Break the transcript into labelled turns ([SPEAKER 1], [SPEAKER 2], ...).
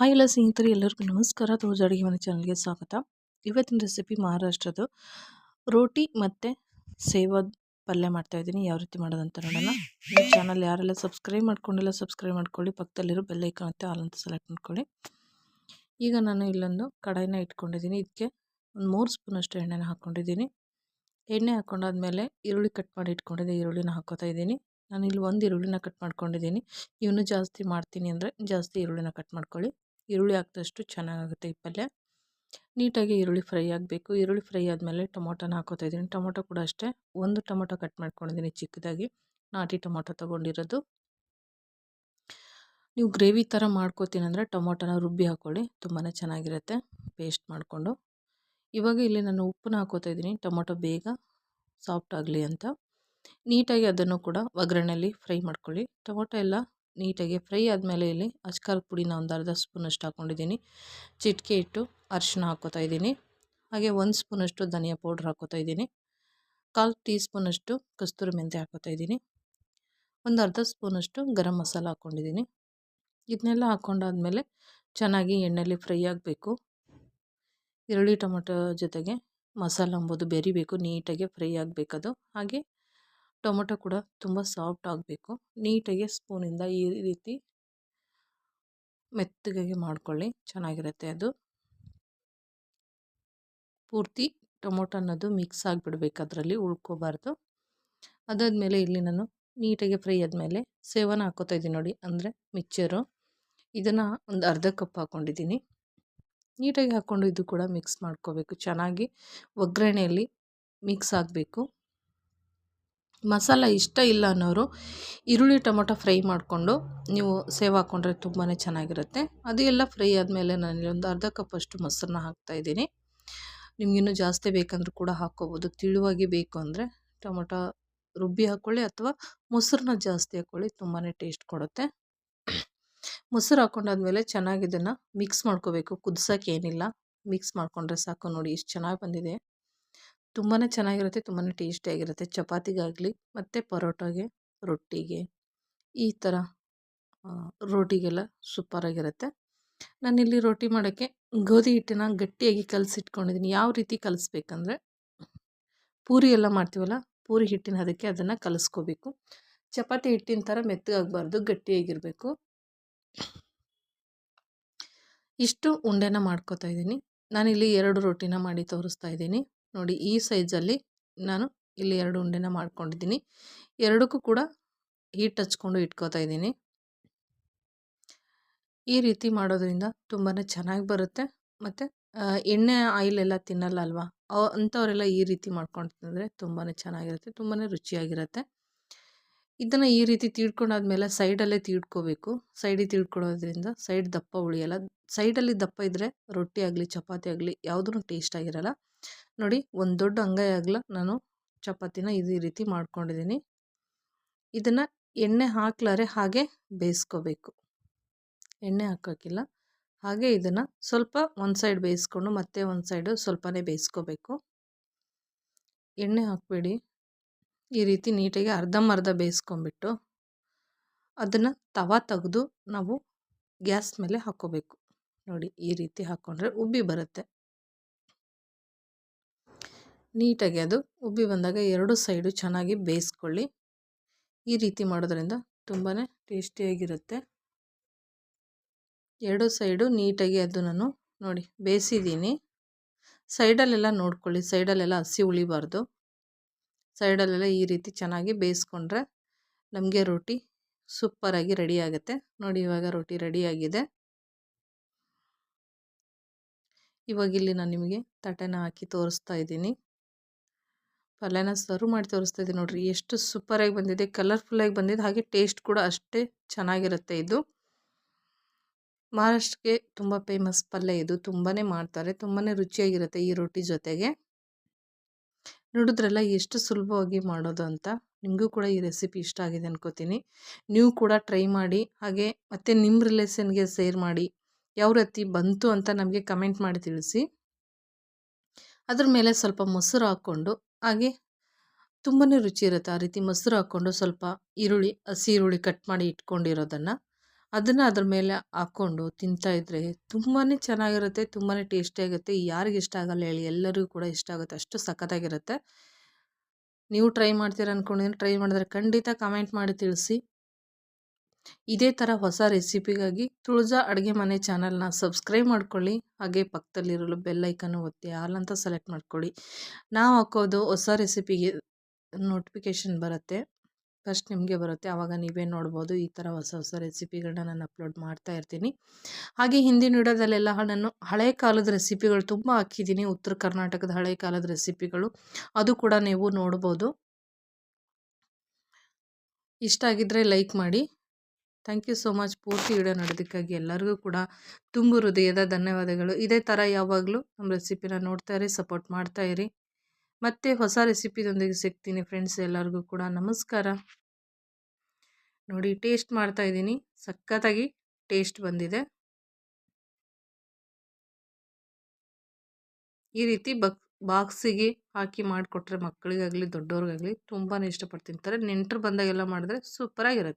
[SPEAKER 1] Hi ಎಲ್ಲ ಸ್ನೇಹಿತರೆ, ಎಲ್ಲರಿಗೂ ನಮಸ್ಕಾರ. ತೋಜ್ ಅಡುಗೆ ಮನೆ ಚಾನಲ್ಗೆ ಸ್ವಾಗತ. ಇವತ್ತಿನ ರೆಸಿಪಿ ಮಹಾರಾಷ್ಟ್ರದ್ದು. ರೋಟಿ ಮತ್ತು ಸೇವಾದ ಪಲ್ಯ ಮಾಡ್ತಾ ಇದ್ದೀನಿ. ಯಾವ ರೀತಿ ಮಾಡೋದಂತ ನೋಡೋಣ. ಈ ಚಾನಲ್ ಯಾರೆಲ್ಲ ಸಬ್ಸ್ಕ್ರೈಬ್ ಮಾಡ್ಕೊಂಡಿಲ್ಲ, ಸಬ್ಸ್ಕ್ರೈಬ್ ಮಾಡ್ಕೊಳ್ಳಿ. ಪಕ್ಕದಲ್ಲಿರೋ ಬೆಲ್ಲೈಕನ್ ಮತ್ತು ಹಾಲಂತ ಸೆಲೆಕ್ಟ್ ಮಾಡ್ಕೊಳ್ಳಿ. ಈಗ ನಾನು ಇಲ್ಲೊಂದು ಕಡಾಯಿನ ಇಟ್ಕೊಂಡಿದ್ದೀನಿ. ಇದಕ್ಕೆ ಒಂದು ಮೂರು ಸ್ಪೂನಷ್ಟು ಎಣ್ಣೆನ ಹಾಕ್ಕೊಂಡಿದ್ದೀನಿ ಎಣ್ಣೆ ಹಾಕ್ಕೊಂಡಾದ್ಮೇಲೆ ಈರುಳ್ಳಿ ಕಟ್ ಮಾಡಿ ಇಟ್ಕೊಂಡಿದ್ದೆ. ಈರುಳ್ಳಿನ ಹಾಕೋತಾ ಇದ್ದೀನಿ. ನಾನು ಇಲ್ಲಿ ಒಂದು ಈರುಳ್ಳಿನ ಕಟ್ ಮಾಡ್ಕೊಂಡಿದ್ದೀನಿ. ಇವನು ಜಾಸ್ತಿ ಮಾಡ್ತೀನಿ ಅಂದರೆ ಜಾಸ್ತಿ ಈರುಳ್ಳಿನ ಕಟ್ ಮಾಡ್ಕೊಳ್ಳಿ. ಈರುಳ್ಳಿ ಹಾಕಿದಷ್ಟು ಚೆನ್ನಾಗಾಗುತ್ತೆ ಈ ಪಲ್ಯ. ನೀಟಾಗಿ ಈರುಳ್ಳಿ ಫ್ರೈ ಆಗಬೇಕು. ಈರುಳ್ಳಿ ಫ್ರೈ ಆದಮೇಲೆ ಟೊಮೊಟೊನ ಹಾಕೋತಾ ಇದ್ದೀನಿ. ಟೊಮೊಟೊ ಕೂಡ ಅಷ್ಟೇ. ಒಂದು ಟೊಮೊಟೊ ಕಟ್ ಮಾಡ್ಕೊಂಡಿದ್ದೀನಿ ಚಿಕ್ಕದಾಗಿ. ನಾಟಿ ಟೊಮೊಟೊ ತೊಗೊಂಡಿರೋದು. ನೀವು ಗ್ರೇವಿ ಥರ ಮಾಡ್ಕೋತೀನಿ ಅಂದರೆ ಟೊಮೊಟೊನ ರುಬ್ಬಿ ಹಾಕ್ಕೊಳ್ಳಿ ತುಂಬಾ ಚೆನ್ನಾಗಿರುತ್ತೆ. ಪೇಸ್ಟ್ ಮಾಡಿಕೊಂಡು. ಇವಾಗ ಇಲ್ಲಿ ನಾನು ಉಪ್ಪನ್ನ ಹಾಕೋತಾ ಇದ್ದೀನಿ. ಟೊಮೊಟೊ ಬೇಗ ಸಾಫ್ಟ್ ಆಗಲಿ ಅಂತ. ನೀಟಾಗಿ ಅದನ್ನು ಕೂಡ ಒಗ್ಗರಣೆಯಲ್ಲಿ ಫ್ರೈ ಮಾಡ್ಕೊಳ್ಳಿ. ಟೊಮೊಟೊ ಎಲ್ಲ ನೀಟಾಗಿ ಫ್ರೈ ಆದಮೇಲೆ ಇಲ್ಲಿ ಅಚ್ಕಾರದ ಪುಡಿನ ಒಂದು ಅರ್ಧ ಸ್ಪೂನಷ್ಟು ಹಾಕ್ಕೊಂಡಿದ್ದೀನಿ ಚಿಟಿಕೆ ಇಟ್ಟು ಅರಿಶಿನ ಹಾಕ್ಕೋತಾ ಇದ್ದೀನಿ. ಹಾಗೆ ಒಂದು ಸ್ಪೂನಷ್ಟು ಧನಿಯಾ ಪೌಡ್ರ್ ಹಾಕ್ಕೋತಾ ಇದ್ದೀನಿ. ಕಾಲು ಟೀ ಸ್ಪೂನಷ್ಟು ಕಸ್ತೂರಿ ಮೆಂತೆ ಹಾಕ್ಕೋತಾ ಇದ್ದೀನಿ. ಒಂದು ಅರ್ಧ ಸ್ಪೂನಷ್ಟು ಗರಂ ಮಸಾಲ ಹಾಕ್ಕೊಂಡಿದ್ದೀನಿ ಇದನ್ನೆಲ್ಲ ಹಾಕ್ಕೊಂಡಾದಮೇಲೆ ಚೆನ್ನಾಗಿ ಎಣ್ಣೆಯಲ್ಲಿ ಫ್ರೈ ಆಗಬೇಕು. ಈರುಳ್ಳಿ ಟೊಮೊಟೊ ಜೊತೆಗೆ ಮಸಾಲ ಅಂಬೋದು ಬೆರಿಬೇಕು, ನೀಟಾಗಿ ಫ್ರೈ ಆಗಬೇಕದು. ಹಾಗೆ ಟೊಮೊಟೊ ಕೂಡ ತುಂಬ ಸಾಫ್ಟ್ ಆಗಬೇಕು. ನೀಟಾಗಿ ಸ್ಪೂನಿಂದ ಈ ರೀತಿ ಮೆತ್ತಗಾಗಿ ಮಾಡ್ಕೊಳ್ಳಿ. ಚೆನ್ನಾಗಿರುತ್ತೆ ಅದು. ಪೂರ್ತಿ ಟೊಮೊಟೊ ಅನ್ನೋದು ಮಿಕ್ಸ್ ಆಗಿಬಿಡ್ಬೇಕು ಅದರಲ್ಲಿ, ಉಳ್ಕೋಬಾರ್ದು. ಅದಾದಮೇಲೆ ಇಲ್ಲಿ ನಾನು ನೀಟಾಗಿ ಫ್ರೈ ಆದಮೇಲೆ ಸೇವನ ಹಾಕೋತಾ ಇದ್ದೀನಿ ನೋಡಿ, ಅಂದರೆ ಮಿಕ್ಚರು ಇದನ್ನು ಒಂದು ಅರ್ಧ ಕಪ್ ಹಾಕ್ಕೊಂಡಿದ್ದೀನಿ ನೀಟಾಗಿ ಹಾಕ್ಕೊಂಡು ಇದು ಕೂಡ ಮಿಕ್ಸ್ ಮಾಡ್ಕೋಬೇಕು. ಚೆನ್ನಾಗಿ ಒಗ್ಗರಣೆಯಲ್ಲಿ ಮಿಕ್ಸ್ ಆಗಬೇಕು. ಮಸಾಲ ಇಷ್ಟ ಇಲ್ಲ ಅನ್ನೋರು ಈರುಳ್ಳಿ ಟೊಮೊಟೊ ಫ್ರೈ ಮಾಡಿಕೊಂಡು ನೀವು ಸೇವ್ ಹಾಕ್ಕೊಂಡ್ರೆ ತುಂಬಾ ಚೆನ್ನಾಗಿರುತ್ತೆ. ಅದು ಎಲ್ಲ ಫ್ರೈ ಆದಮೇಲೆ ನಾನು ಒಂದು ಅರ್ಧ ಕಪ್ಪಷ್ಟು ಮೊಸರನ್ನ ಹಾಕ್ತಾಯಿದ್ದೀನಿ ನಿಮಗಿನ್ನೂ ಜಾಸ್ತಿ ಬೇಕಂದ್ರೂ ಕೂಡ ಹಾಕ್ಕೋಬೋದು. ತಿಳುವಾಗಿ ಬೇಕು ಅಂದರೆ ಟೊಮೊಟೊ ರುಬ್ಬಿ ಹಾಕ್ಕೊಳ್ಳಿ ಅಥವಾ ಮೊಸರನ್ನ ಜಾಸ್ತಿ ಹಾಕ್ಕೊಳ್ಳಿ ತುಂಬಾ ಟೇಸ್ಟ್ ಕೊಡುತ್ತೆ. ಮೊಸರು ಹಾಕ್ಕೊಂಡಾದ್ಮೇಲೆ ಚೆನ್ನಾಗಿ ಇದನ್ನು ಮಿಕ್ಸ್ ಮಾಡ್ಕೋಬೇಕು. ಕುದಿಸೋಕೆ ಏನಿಲ್ಲ. ಮಿಕ್ಸ್ ಮಾಡಿಕೊಂಡ್ರೆ ಸಾಕು ನೋಡಿ, ಇಷ್ಟು ಚೆನ್ನಾಗಿ ಬಂದಿದೆ. ತುಂಬಾ ಚೆನ್ನಾಗಿರುತ್ತೆ ತುಂಬಾ ಟೇಸ್ಟಿಯಾಗಿರುತ್ತೆ ಚಪಾತಿಗಾಗಲಿ ಮತ್ತು ಪರೋಟಾಗೆ, ರೊಟ್ಟಿಗೆ, ಈ ಥರ ರೋಟಿಗೆಲ್ಲ ಸೂಪರಾಗಿರುತ್ತೆ ನಾನಿಲ್ಲಿ ರೊಟ್ಟಿ ಮಾಡೋಕ್ಕೆ ಗೋಧಿ ಹಿಟ್ಟನ್ನ ಗಟ್ಟಿಯಾಗಿ ಕಲಸಿಟ್ಕೊಂಡಿದ್ದೀನಿ. ಯಾವ ರೀತಿ ಕಲಿಸ್ಬೇಕಂದ್ರೆ, ಪೂರಿ ಎಲ್ಲ ಮಾಡ್ತೀವಲ್ಲ, ಪೂರಿ ಹಿಟ್ಟಿನ ಅದಕ್ಕೆ ಅದನ್ನು ಕಲಿಸ್ಕೋಬೇಕು. ಚಪಾತಿ ಹಿಟ್ಟಿನ ಥರ ಮೆತ್ತಗಾಗಬಾರ್ದು, ಗಟ್ಟಿಯಾಗಿರಬೇಕು. ಇಷ್ಟು ಉಂಡೆನ ಮಾಡ್ಕೋತಾ ಇದ್ದೀನಿ. ನಾನಿಲ್ಲಿ ಎರಡು ರೊಟ್ಟಿನ ಮಾಡಿ ತೋರಿಸ್ತಾ ಇದ್ದೀನಿ. ನೋಡಿ ಈ ಸೈಜಲ್ಲಿ ನಾನು ಇಲ್ಲಿ ಎರಡು ಉಂಡೆನ ಮಾಡ್ಕೊಂಡಿದ್ದೀನಿ. ಎರಡಕ್ಕೂ ಕೂಡ ಹೀಟ್ ಹಚ್ಕೊಂಡು ಇಟ್ಕೋತಾ ಇದ್ದೀನಿ. ಈ ರೀತಿ ಮಾಡೋದ್ರಿಂದ ತುಂಬಾ ಚೆನ್ನಾಗಿ ಬರುತ್ತೆ. ಮತ್ತು ಎಣ್ಣೆ ಆಯಿಲ್ ಎಲ್ಲ ತಿನ್ನಲ್ಲ ಅಲ್ವಾ ಅಂಥವರೆಲ್ಲ ಈ ರೀತಿ ಮಾಡ್ಕೊಂಡು ತಿಂದರೆ ತುಂಬಾ ಚೆನ್ನಾಗಿರುತ್ತೆ ತುಂಬಾ ರುಚಿಯಾಗಿರುತ್ತೆ. ಇದನ್ನು ಈ ರೀತಿ ತೀಡ್ಕೊಂಡಾದ್ಮೇಲೆ ಸೈಡಲ್ಲೇ ತೀಡ್ಕೋಬೇಕು. ಸೈಡಿಗೆ ತೀಡ್ಕೊಳ್ಳೋದ್ರಿಂದ ಸೈಡ್ ದಪ್ಪ ಉಳಿಯಲ್ಲ. ಸೈಡಲ್ಲಿ ದಪ್ಪ ಇದ್ದರೆ ರೊಟ್ಟಿ ಆಗಲಿ, ಚಪಾತಿ ಆಗಲಿ ಯಾವುದೂ ಟೇಸ್ಟ್ ಆಗಿರಲ್ಲ. ನೋಡಿ ಒಂದು ದೊಡ್ಡ ಅಂಗೈ ಆಗಲ ನಾನು ಚಪಾತಿನ ಇದು ಈ ರೀತಿ ಮಾಡ್ಕೊಂಡಿದ್ದೀನಿ. ಇದನ್ನು ಎಣ್ಣೆ ಹಾಕ್ಲಾರೆ ಹಾಗೆ ಬೇಯಿಸ್ಕೋಬೇಕು. ಎಣ್ಣೆ ಹಾಕೋಕ್ಕಿಲ್ಲ. ಹಾಗೆ ಇದನ್ನು ಸ್ವಲ್ಪ ಒಂದು ಸೈಡ್ ಬೇಯಿಸ್ಕೊಂಡು ಮತ್ತೆ ಒಂದು ಸೈಡು ಸ್ವಲ್ಪನೇ ಬೇಯಿಸ್ಕೋಬೇಕು. ಎಣ್ಣೆ ಹಾಕಬೇಡಿ. ಈ ರೀತಿ ನೀಟಾಗಿ ಅರ್ಧಂಬರ್ಧ ಬೇಯಿಸ್ಕೊಂಬಿಟ್ಟು ಅದನ್ನು ತವ ತೆಗೆದು ನಾವು ಗ್ಯಾಸ್ ಮೇಲೆ ಹಾಕ್ಕೋಬೇಕು. ನೋಡಿ ಈ ರೀತಿ ಹಾಕ್ಕೊಂಡ್ರೆ ಉಬ್ಬಿ ಬರುತ್ತೆ. ನೀಟಾಗಿ ಅದು ಉಬ್ಬಿ ಬಂದಾಗ ಎರಡು ಸೈಡು ಚೆನ್ನಾಗಿ ಬೇಯಿಸ್ಕೊಳ್ಳಿ. ಈ ರೀತಿ ಮಾಡೋದ್ರಿಂದ ತುಂಬಾ ಟೇಸ್ಟಿಯಾಗಿರುತ್ತೆ. ಎರಡು ಸೈಡು ನೀಟಾಗಿ ಅದು ನಾನು ನೋಡಿ ಬೇಯಿಸಿದ್ದೀನಿ. ಸೈಡಲ್ಲೆಲ್ಲ ನೋಡ್ಕೊಳ್ಳಿ, ಸೈಡಲ್ಲೆಲ್ಲ ಹಸಿ ಉಳಿಬಾರ್ದು. ಸೈಡಲ್ಲೆಲ್ಲ ಈ ರೀತಿ ಚೆನ್ನಾಗಿ ಬೇಯಿಸ್ಕೊಂಡ್ರೆ ನಮಗೆ ರೊಟ್ಟಿ ಸೂಪರಾಗಿ ರೆಡಿ ಆಗುತ್ತೆ. ನೋಡಿ ಇವಾಗ ರೊಟ್ಟಿ ರೆಡಿಯಾಗಿದೆ ಇವಾಗಿಲ್ಲಿ ನಾನು ನಿಮಗೆ ತಟೆನ ಹಾಕಿ ತೋರಿಸ್ತಾ ಇದ್ದೀನಿ. ಪಲ್ಯನ ಸರ್ವ್ ಮಾಡಿ ತೋರಿಸ್ತಾ ಇದ್ದೀನಿ ನೋಡಿರಿ. ಎಷ್ಟು ಸೂಪರಾಗಿ ಬಂದಿದೆ ಕಲರ್ಫುಲ್ಲಾಗಿ ಬಂದಿದೆ, ಹಾಗೆ ಟೇಸ್ಟ್ ಕೂಡ ಅಷ್ಟೇ ಚೆನ್ನಾಗಿರುತ್ತೆ ಇದು. ಮಹಾರಾಷ್ಟ್ರಕ್ಕೆ ತುಂಬ ಫೇಮಸ್ ಪಲ್ಯ ಇದು ತುಂಬಾ ಮಾಡ್ತಾರೆ ತುಂಬಾ ರುಚಿಯಾಗಿರುತ್ತೆ ಈ ರೊಟ್ಟಿ ಜೊತೆಗೆ. ನೋಡಿದ್ರಲ್ಲ ಎಷ್ಟು ಸುಲಭವಾಗಿ ಮಾಡೋದು ಅಂತ? ನಿಮಗೂ ಕೂಡ ಈ ರೆಸಿಪಿ ಇಷ್ಟ ಆಗಿದೆ ಅನ್ಕೋತೀನಿ. ನೀವು ಕೂಡ ಟ್ರೈ ಮಾಡಿ, ಹಾಗೆ ಮತ್ತು ನಿಮ್ಮ ರಿಲೇಷನ್ಗೆ ಸೇರ್ ಮಾಡಿ, ಯಾವ ರೀತಿ ಬಂತು ಅಂತ ನಮಗೆ ಕಮೆಂಟ್ ಮಾಡಿ ತಿಳಿಸಿ. ಅದ್ರ ಮೇಲೆ ಸ್ವಲ್ಪ ಮೊಸರು ಹಾಕ್ಕೊಂಡು ಹಾಗೆ ತುಂಬಾ ರುಚಿ ಇರುತ್ತೆ ಆ ರೀತಿ ಮೊಸರು ಹಾಕ್ಕೊಂಡು ಸ್ವಲ್ಪ ಈರುಳ್ಳಿ, ಹಸಿ ಈರುಳ್ಳಿ ಕಟ್ ಮಾಡಿ ಇಟ್ಕೊಂಡಿರೋದನ್ನು. ಅದನ್ನು ಅದ್ರ ಮೇಲೆ ಹಾಕ್ಕೊಂಡು ತಿಂತಾ ಇದ್ದರೆ ತುಂಬಾ ಚೆನ್ನಾಗಿರುತ್ತೆ ತುಂಬಾ ಟೇಸ್ಟಿಯಾಗುತ್ತೆ ಯಾರಿಗೆ ಇಷ್ಟ ಆಗಲ್ಲ ಹೇಳಿ, ಎಲ್ಲರಿಗೂ ಕೂಡ ಇಷ್ಟ ಆಗುತ್ತೆ. ಅಷ್ಟು ಸಖತ್ತಾಗಿರುತ್ತೆ. ನೀವು ಟ್ರೈ ಮಾಡ್ತೀರ ಅಂದ್ಕೊಂಡಿದ್ದೀನಿ ಟ್ರೈ ಮಾಡಿದ್ರೆ ಖಂಡಿತ ಕಮೆಂಟ್ ಮಾಡಿ ತಿಳಿಸಿ. ಇದೇ ಥರ ಹೊಸ ರೆಸಿಪಿಗಾಗಿ ತುಳಜಾ ಅಡುಗೆ ಮನೆ ಚಾನಲ್ನ ಸಬ್ಸ್ಕ್ರೈಬ್ ಮಾಡ್ಕೊಳ್ಳಿ. ಹಾಗೆ ಪಕ್ಕದಲ್ಲಿರಲು ಬೆಲ್ಲೈಕನ್ನು ಒತ್ತಿ ಹಾಲು ಅಂತ ಸೆಲೆಕ್ಟ್ ಮಾಡ್ಕೊಳ್ಳಿ. ನಾವು ಹಾಕೋದು ಹೊಸ ರೆಸಿಪಿಗೆ ನೋಟಿಫಿಕೇಷನ್ ಬರುತ್ತೆ. ಫಸ್ಟ್ ನಿಮಗೆ ಬರುತ್ತೆ. ಆವಾಗ ನೀವೇ ನೋಡ್ಬೋದು. ಈ ಥರ ಹೊಸ ಹೊಸ ರೆಸಿಪಿಗಳನ್ನ ನಾನು ಅಪ್ಲೋಡ್ ಮಾಡ್ತಾ ಇರ್ತೀನಿ. ಹಾಗೆ ಹಿಂದಿನ ವಿಡಿಯೋದಲ್ಲೆಲ್ಲ ನಾನು ಹಳೆ ಕಾಲದ ರೆಸಿಪಿಗಳು ತುಂಬ ಹಾಕಿದ್ದೀನಿ. ಉತ್ತರ ಕರ್ನಾಟಕದ ಹಳೆ ಕಾಲದ ರೆಸಿಪಿಗಳು. ಅದು ಕೂಡ ನೀವು ನೋಡ್ಬೋದು. ಇಷ್ಟ ಆಗಿದ್ದರೆ ಲೈಕ್ ಮಾಡಿ. ಥ್ಯಾಂಕ್ ಯು ಸೋ ಮಚ್ ಪೂರ್ತಿ ವಿಡಿಯೋ ನೋಡೋದಕ್ಕಾಗಿ ಎಲ್ಲರಿಗೂ ಕೂಡ ತುಂಬ ಹೃದಯದ ಧನ್ಯವಾದಗಳು. ಇದೇ ಥರ ಯಾವಾಗಲೂ ನಮ್ಮ ರೆಸಿಪಿನ ನೋಡ್ತಾ ಇರಿ, ಸಪೋರ್ಟ್ ಮಾಡ್ತಾ ಇರಿ. ಮತ್ತೆ ಹೊಸ ರೆಸಿಪಿದೊಂದಿಗೆ ಸಿಗ್ತೀನಿ ಫ್ರೆಂಡ್ಸ್ ಎಲ್ಲರಿಗೂ ಕೂಡ. ನಮಸ್ಕಾರ. ನೋಡಿ, ಟೇಸ್ಟ್ ಮಾಡ್ತಾ ಇದ್ದೀನಿ. ಸಖತ್ತಾಗಿ ಟೇಸ್ಟ್ ಬಂದಿದೆ. ಈ ರೀತಿ ಬಕ್ ಬಾಕ್ಸಿಗೆ ಹಾಕಿ ಮಾಡಿಕೊಟ್ರೆ ಮಕ್ಕಳಿಗಾಗಲಿ ದೊಡ್ಡವ್ರಿಗಾಗಲಿ ತುಂಬಾ ಇಷ್ಟಪಟ್ಟು ತಿಂತಾರೆ ನೆಂಟರು ಬಂದಾಗೆಲ್ಲ ಮಾಡಿದ್ರೆ ಸೂಪರಾಗಿರುತ್ತೆ.